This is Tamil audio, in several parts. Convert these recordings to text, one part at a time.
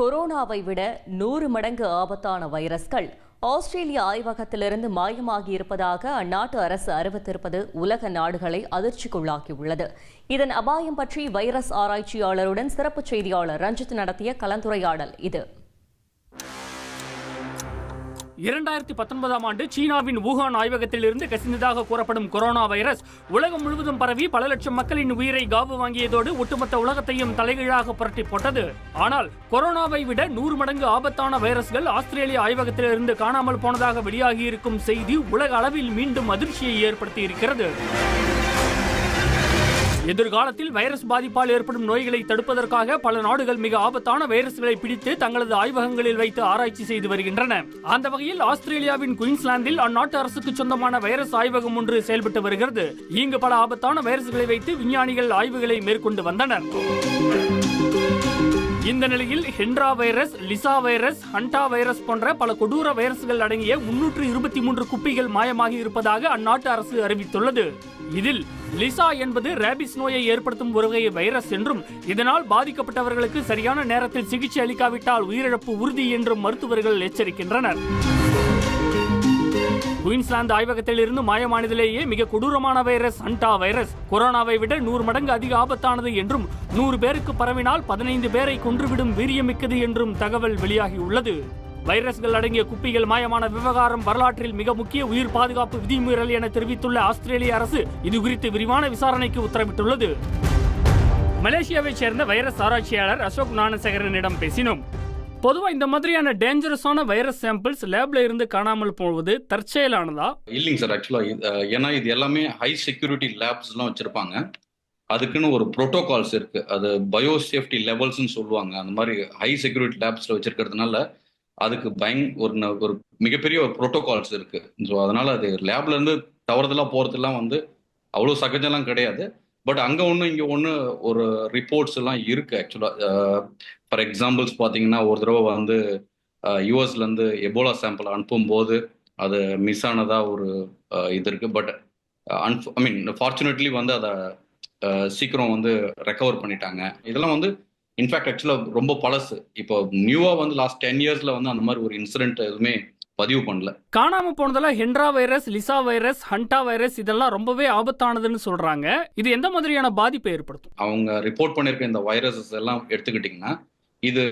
கொரோனாவை விட நூறு மடங்கு ஆபத்தான வைரஸ்கள் ஆஸ்திரேலிய ஆய்வகத்திலிருந்து மாயமாகி இருப்பதாக அந்நாட்டு அரசு அறிவித்திருப்பது உலக நாடுகளை அதிர்ச்சிக்குள்ளாக்கியுள்ளது. இதன் அபாயம் பற்றி வைரஸ் ஆராய்ச்சியாளருடன் சிறப்பு செய்தியாளர் ரஞ்சித் நடத்திய கலந்துரையாடல் இது. இரண்டாயிரத்தி பத்தொன்பதாம் ஆண்டு சீனாவின் வூகான் ஆய்வகத்திலிருந்து கசிந்ததாக கூறப்படும் கொரோனா வைரஸ் உலகம் முழுவதும் பரவி பல லட்சம் மக்களின் உயிரை காவு வாங்கியதோடு ஒட்டுமொத்த உலகத்தையும் தலைகீழாக புரட்டி போட்டது. ஆனால் கொரோனாவை விட நூறு மடங்கு ஆபத்தான வைரஸ்கள் ஆஸ்திரேலிய ஆய்வகத்திலிருந்து காணாமல் போனதாக வெளியாகியிருக்கும் செய்தி உலக அளவில் மீண்டும் அதிர்ச்சியை ஏற்படுத்தி இருக்கிறது எதிர்காலத்தில் வைரஸ் பாதிப்பால் ஏற்படும் நோய்களை தடுப்பதற்காக பல நாடுகள் மிக ஆபத்தான வைரஸ்களை பிடித்து தங்களது ஆய்வகங்களில் வைத்து ஆராய்ச்சி செய்து வருகின்றன. அந்த வகையில் ஆஸ்திரேலியாவின் குயின்ஸ்லாந்தில் அந்நாட்டு அரசுக்கு சொந்தமான வைரஸ் ஆய்வகம் ஒன்று செயல்பட்டு வருகிறது. இங்கு பல ஆபத்தான வைரஸ்களை வைத்து விஞ்ஞானிகள் ஆய்வுகளை மேற்கொண்டு வந்தனர். இந்த நிலையில் Hendra virus lyssa virus hanta virus போன்ற பல கொடூர வைரஸ்கள் அடங்கிய முன்னூற்று இருபத்தி மூன்று குப்பிகள் மாயமாகி இருப்பதாக அந்நாட்டு அரசு அறிவித்துள்ளது. இதில் லிசா என்பது ரேபிஸ் நோயை ஏற்படுத்தும் ஒரு வகை வைரஸ் என்றும் இதனால் பாதிக்கப்பட்டவர்களுக்கு சரியான நேரத்தில் சிகிச்சை அளிக்காவிட்டால் உயிரிழப்பு உறுதி என்றும் மருத்துவர்கள் எச்சரிக்கின்றனர். குயின்ஸ்லாந்து ஆய்வகத்தில் இருந்து மாயமானதிலேயே மிக கொடூரமான வைரஸ் அண்டா வைரஸ். கொரோனாவை விட நூறு மடங்கு அதிக ஆபத்தானது என்றும் நூறு பேருக்கு பரவினால் பதினைந்து பேரை கொன்றுவிடும் வீரியமிக்கது என்றும் தகவல் வெளியாகியுள்ளது. வைரஸ்கள் அடங்கிய குப்பிகள் மாயமான விவகாரம் வரலாற்றில் மிக முக்கிய உயிர் பாதுகாப்பு விதிமீறல் என தெரிவித்துள்ள ஆஸ்திரேலிய அரசு இது குறித்து விரிவான விசாரணைக்கு உத்தரவிட்டுள்ளது. மலேசியாவைச் சேர்ந்த வைரஸ் ஆராய்ச்சியாளர் அசோக் ஞானசேகரனிடம் பேசினோம். பொதுவா இந்த மாதிரியான டேஞ்சரஸான வைரஸ் சாம்பிள்ஸ் லேப்ல இருந்து காணாமல் போவது தற்செயலானதா? இல்லைங்க சார் ஆக்சுவலாக ஏன்னா இது எல்லாமே ஹை செக்யூரிட்டி லேப்ஸ்லாம் வச்சுருப்பாங்க. அதுக்குன்னு ஒரு ப்ரோட்டோகால்ஸ் இருக்கு. அது பயோ சேஃப்டி லெவல்ஸ்னு சொல்லுவாங்க. அந்த மாதிரி ஹை செக்யூரிட்டி லேப்ஸில் வச்சிருக்கிறதுனால அதுக்கு பயங் ஒரு ஒரு மிகப்பெரிய ஒரு ப்ரோட்டோகால்ஸ் இருக்கு. ஸோ அதனால அது லேப்ல இருந்து தவறுதெல்லாம் போறதெல்லாம் வந்து அவ்வளோ சகஜம்லாம் கிடையாது. பட் அங்கே ஒன்று இங்கே ஒன்று ஒரு ரிப்போர்ட்ஸ் எல்லாம் இருக்கு ஆக்சுவலாக ஃபார் எக்ஸாம்பிள்ஸ் பார்த்தீங்கன்னா ஒரு தடவை வந்து யூஎஸ்லேருந்து எபோலா சாம்பிள் அனுப்பும்போது அது மிஸ் ஆனதா ஒரு இது இருக்கு. பட் ஐ மீன் ஃபார்ச்சுனேட்லி வந்து அதை சீக்கிரம் வந்து ரெக்கவர் பண்ணிட்டாங்க. இதெல்லாம் வந்து இன்ஃபேக்ட் ஆக்சுவலாக ரொம்ப பழசு. இப்போ நியூவாக வந்து லாஸ்ட் டென் இயர்ஸில் வந்து அந்த மாதிரி ஒரு இன்சிடென்ட் எதுவுமே பதிவு பண்ணல. காணாம போனதுல Hendra virus lyssa virus hanta virus இதெல்லாம் ரொம்பவே ஆபத்தானதுன்னு சொல்றாங்க. இது எந்த மாதிரியான பாதிப்பை ஏற்படுத்தும்? அவங்க ரிப்போர்ட் பண்ணியிருக்க இந்த வைரஸஸ் எல்லாம் எடுத்துக்கிட்டிங்கன்னா இது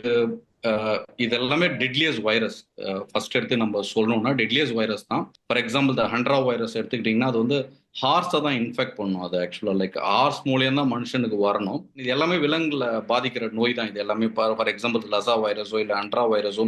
அஹ், இது எல்லாமே டெட்லியஸ் வைரஸ் ஃபர்ஸ்ட் எடுத்து நம்ம சொல்லணும்னா டெட்லியஸ் வைரஸ் தான். ஃபார் எக்ஸாம்பிள் இந்த ஹண்ட்ரா வைரஸ் எடுத்துக்கிட்டிங்கன்னா அது வந்து ஹார்ஸை தான் இன்ஃபெக்ட் பண்ணும் அது ஆக்சுவலாக லைக் ஹார்ஸ் மூலியம் தான் மனுஷனுக்கு வரணும். இது எல்லாமே விலங்குல பாதிக்கிற நோய் தான் இது எல்லாமே. ஃபார் எக்ஸாம்பிள் லசா வைரஸோ இல்லை ஹண்ட்ரா வைரஸோ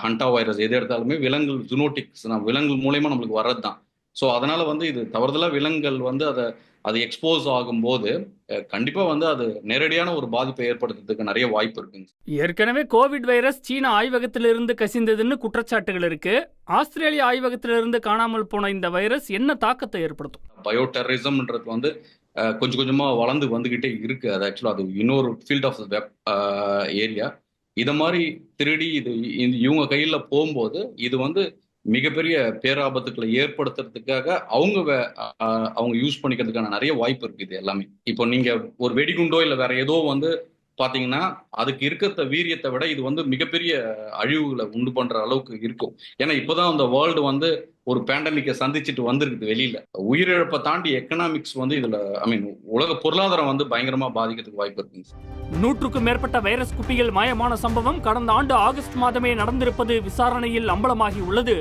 ஹண்டா வைரஸ் எது எடுத்தாலுமே விலங்கு ஜுனோட்டிக்ஸ் விலங்கு மூலியமா நம்மளுக்கு வர்றது தான் ஸோ அதனால வந்து இது தவறுதலா விலங்குகள் வந்து அதை அது எக்ஸ்போஸ் ஆகும்போது அஹ், கண்டிப்பா வந்து அது நேரடியான ஒரு பாதிப்பை ஏற்படுத்துறதுக்கு நிறைய வாய்ப்பு இருக்குங்க. ஏற்கனவே கோவிட் வைரஸ் சீன ஆய்வகத்திலிருந்து கசிந்ததுன்னு குற்றச்சாட்டுகள் இருக்கு. ஆஸ்திரேலிய ஆய்வகத்திலிருந்து காணாமல் போன இந்த வைரஸ் என்ன தாக்கத்தை ஏற்படுத்தும்? பயோ டெரரிசம்ன்றது வந்து கொஞ்சம் கொஞ்சமா வளர்ந்து வந்துகிட்டே இருக்கு. அது ஆக்சுவலா அது இன்னொரு ஃபீல்ட் ஆஃப் வெப் ஏரியா இத மாதிரி திருடி இது இவங்க கையில போகும்போது இது வந்து மிகப்பெரிய பேராபத்துக்களை ஏற்படுத்துறதுக்காக அவங்க வே- அவங்க யூஸ் பண்ணிக்கிறதுக்கான நிறைய வாய்ப்பு இருக்கு இது எல்லாமே. இப்போ நீங்க ஒரு வெடிகுண்டோ இல்ல வேற ஏதோ வந்து பாத்தீங்கன்னா அதுக்கு இருக்கிற வீரியத்தை விட இது வந்து மிகப்பெரிய அழிவுகளை உண்டு பண்ற அளவுக்கு இருக்கும். ஏன்னா இப்போதான் அந்த வேர்ல்டு வந்து ஒரு பேண்டமிக்கை சந்திச்சுட்டு வந்திருக்குது வெளியில. உயிரிழப்பை தாண்டி எக்கனாமிக்ஸ் வந்து இதுல ஐ மீன் உலக பொருளாதாரம் வந்து பயங்கரமா பாதிக்கிறதுக்கு வாய்ப்பு இருக்குங்க நூற்றுக்கும் மேற்பட்ட வைரஸ் குப்பிகள் மாயமான சம்பவம் கடந்த ஆண்டு ஆகஸ்ட் மாதமே நடந்திருப்பது விசாரணையில் அம்பலமாகி உள்ளது.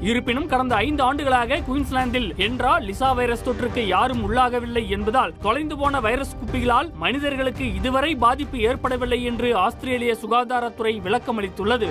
இருப்பினும் கடந்த ஐந்து ஆண்டுகளாக குயின்ஸ்லாந்தில் என்றா லிசா வைரஸ் தொற்றுக்கு யாரும் உள்ளாகவில்லை என்பதால் தொலைந்து போன வைரஸ் குப்பிகளால் மனிதர்களுக்கு இதுவரை பாதிப்பு ஏற்படவில்லை என்று ஆஸ்திரேலிய சுகாதாரத்துறை விளக்கமளித்துள்ளது.